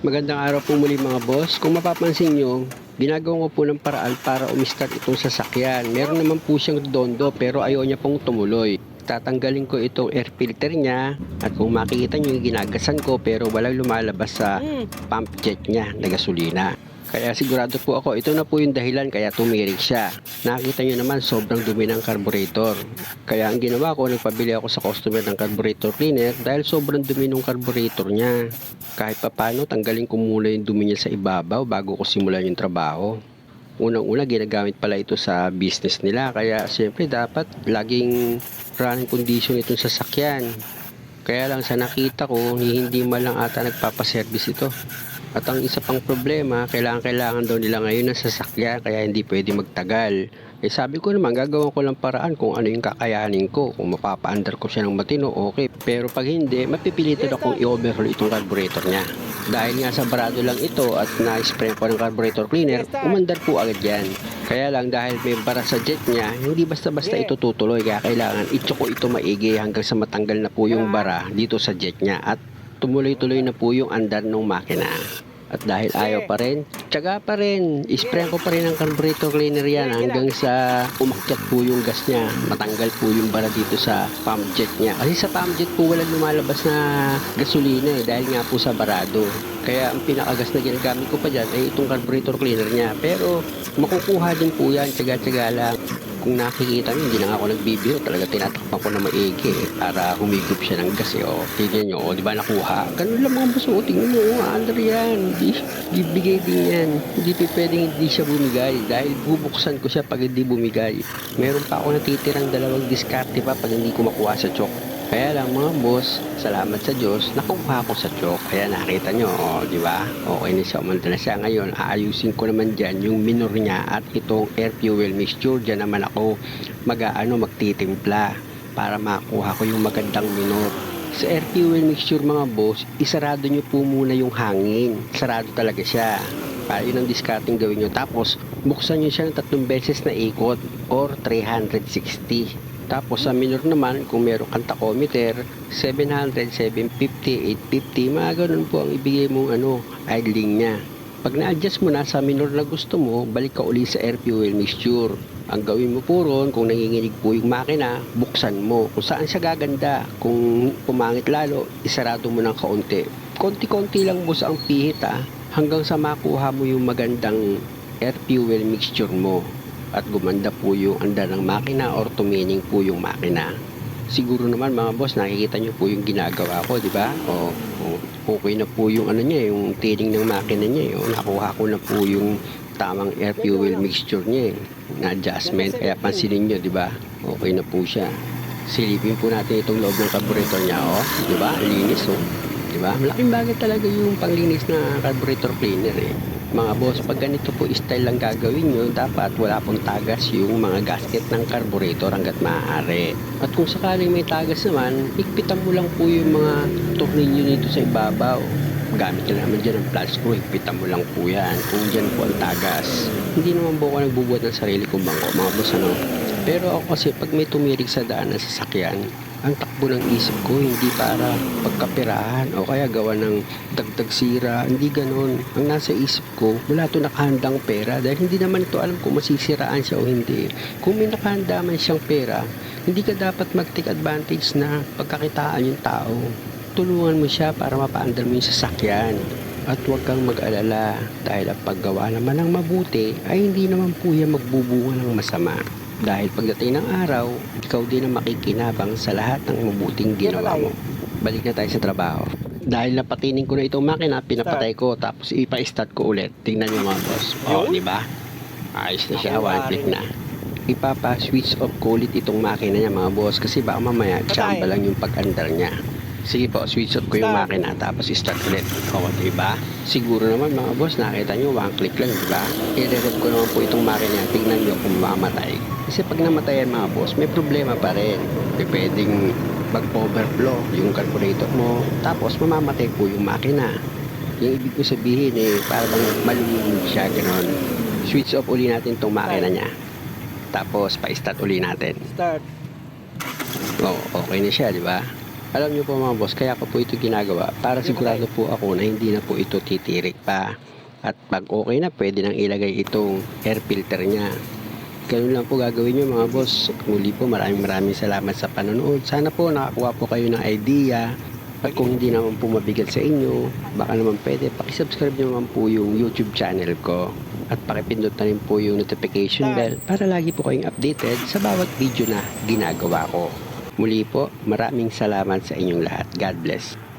Magandang araw po muli mga boss. Kung mapapansin nyo, ginagawa ko po ng paraan para umistart itong sasakyan. Meron naman po siyang dondo pero ayaw niya pong tumuloy. Tatanggalin ko itong air filter niya at kung makikita nyo ginagasan ko pero walang lumalabas sa pump jet niya na gasolina. Kaya sigurado po ako, ito na po yung dahilan kaya tumirik siya. Nakita nyo naman sobrang dumi ng carburetor. Kaya ang ginawa ko, nagpabili ako sa customer ng carburetor cleaner dahil sobrang dumi ng carburetor niya. Kahit papano, tanggalin ko muna yung dumi niya sa ibabaw bago ko simulan yung trabaho. Unang-una, ginagamit pala ito sa business nila. Kaya siyempre dapat laging running condition itong sasakyan. Kaya lang sa nakita ko, hindi man lang ata nagpapaservice ito. At ang isa pang problema, kailangan-kailangan daw nila ngayon ng sasakyan kaya hindi pwede magtagal. Eh sabi ko naman, gagawin ko lang paraan kung ano yung kakayanin ko. Kung mapapa-under ko siya ng matino, okay. Pero pag hindi, mapipilitan akong i-overhaul itong carburetor niya. Dahil nga sa barado lang ito at na-spray ko ng carburetor cleaner, umandar po agad yan. Kaya lang dahil may bara sa jet niya, hindi basta-basta ito tutuloy. Kaya kailangan itsoko ito maigi hanggang sa matanggal na po yung bara dito sa jet niya. At tumuloy-tuloy na po yung andar ng makina. At dahil ayaw pa rin, tsaga pa rin. Isprayan ko pa rin ang carburetor cleaner yan hanggang sa umakyat po yung gas niya. Matanggal po yung bara dito sa pump jet niya. Kasi sa pump jet po walang lumalabas na gasolina eh dahil nga po sa barado. Kaya ang pinakagas na ginagamit ko pa dyan ay itong carburetor cleaner niya. Pero makukuha din po yan, tsaga-tsaga lang. Kung nakikita nyo, hindi na ako nagbibiro. Talaga tinatakpan ko na maigi eh, para humigop siya ng gas eh. O, tignan nyo, o, di ba nakuha? Ganun lang mga baso, tingnan nyo, o, under yan. Di, bibigay din yan. Hindi pa pwedeng hindi siya bumigay dahil bubuksan ko siya pag hindi bumigay. Meron pa ako natitirang dalawang diskarte pa pag hindi ko makuha sa chok. Kaya lang mga boss, salamat sa Diyos, nakuha ko sa chok. Kaya nakita nyo, oh, di ba? Okay na siya, umanda na siya. Ngayon, aayusin ko naman dyan yung minor niya at itong air fuel mixture. Dyan naman ako mag-ano, magtitimpla para makuha ko yung magandang minor. Sa air fuel mixture mga boss, isarado nyo po muna yung hangin. Sarado talaga siya. Para yun ang discarding gawin nyo. Tapos, buksan nyo siya ng tatlong beses na ikot or 360. Tapos sa minor naman, kung meron kang tachometer, 700, 750, 850, mga ganun po ang ibigay mong ano, idling niya. Pag na-adjust mo na sa minor na gusto mo, balik ka uli sa air fuel mixture. Ang gawin mo po ron, kung nanginginig po yung makina, buksan mo. Kung saan siya gaganda, kung pumangit lalo, isarado mo ng kaunti. Konti-konti lang mo sa ang pihit ah, hanggang sa makuha mo yung magandang air fuel mixture mo at gumanda po yung andar ng makina or tumining po yung makina. Siguro naman mga boss, nakikita nyo po yung ginagawa ko, di ba? O, o, okay na po yung ano niya, yung tining ng makina niya. O, nakuha ko na po yung tamang air fuel mixture niya, eh, na adjustment. Kaya pansinin nyo, di ba? Okay na po siya. Silipin po natin itong loob ng carburetor niya, oh. Di ba? Linis, oh. Di ba? Malaking bagay talaga yung panglinis na carburetor cleaner, eh mga boss, pag ganito po style lang gagawin nyo, dapat wala pong tagas yung mga gasket ng carburetor hanggat maaari. At kung sakaling may tagas naman, higpitan mo lang po yung mga tornilyo nito sa ibabaw. Gamit ka naman dyan ng flat screw, higpitan mo lang po yan kung dyan po ang tagas. Hindi naman po ako nagbubuhat ng sarili kong bangko, mga boss ano. Pero ako kasi pag may tumirik sa daan na sasakyan, ang takbo ng isip ko hindi para pagkapirahan o kaya gawa ng dagdag sira. Hindi ganon ang nasa isip ko wala to nakahandang pera. Dahil hindi naman ito alam kung masisiraan siya o hindi. Kung may nakahanda man siyang pera hindi ka dapat mag-take advantage na pagkakitaan yung tao. Tulungan mo siya para mapaandar mo yung sasakyan at huwag kang mag-alala dahil ang paggawa naman ng mabuti ay hindi naman po yan magbubunga ng masama dahil pagdating ng araw, ikaw din ang makikinabang sa lahat ng mabuting ginawa mo. Balik na tayo sa trabaho. Dahil napatining ko na itong makina, pinapatay ko, tapos ipa-start ko ulit. Tingnan nyo mga boss. O, di ba? Ayos na siya, one click na. Ipapa-switch off ko ulit itong makina niya mga boss kasi baka mamaya chamba lang yung pag-andar niya. Sige po, switch off ko yung makina tapos start ulit. O, di ba? Siguro naman mga boss, nakita nyo, one click lang, di ba? I-rev ko naman po itong makina. Tingnan nyo kung mamatay. Kasi pag namatayan mga boss, may problema pa rin. May pwedeng mag-overflow yung carburetor mo. Tapos mamamatay po yung makina. Yung ibig ko sabihin eh, parang malulunod siya, gano'n. Switch off uli natin itong makina niya. Tapos pa-start uli natin. Start. Oo, okay na siya, di ba? Alam niyo po mga boss, kaya ko po ito ginagawa para sigurado po ako na hindi na po ito titirik pa. At pag okay na, pwede nang ilagay itong air filter niya. Ganun lang po gagawin nyo mga boss. Muli po maraming maraming salamat sa panonood. Sana po nakakuha po kayo ng idea. At kung hindi naman po mabigat sa inyo, baka naman pwede, pakisubscribe nyo naman po yung YouTube channel ko. At pakipindot na rin po yung notification bell para lagi po kayong updated sa bawat video na ginagawa ko. Muli po, maraming salamat sa inyong lahat. God bless.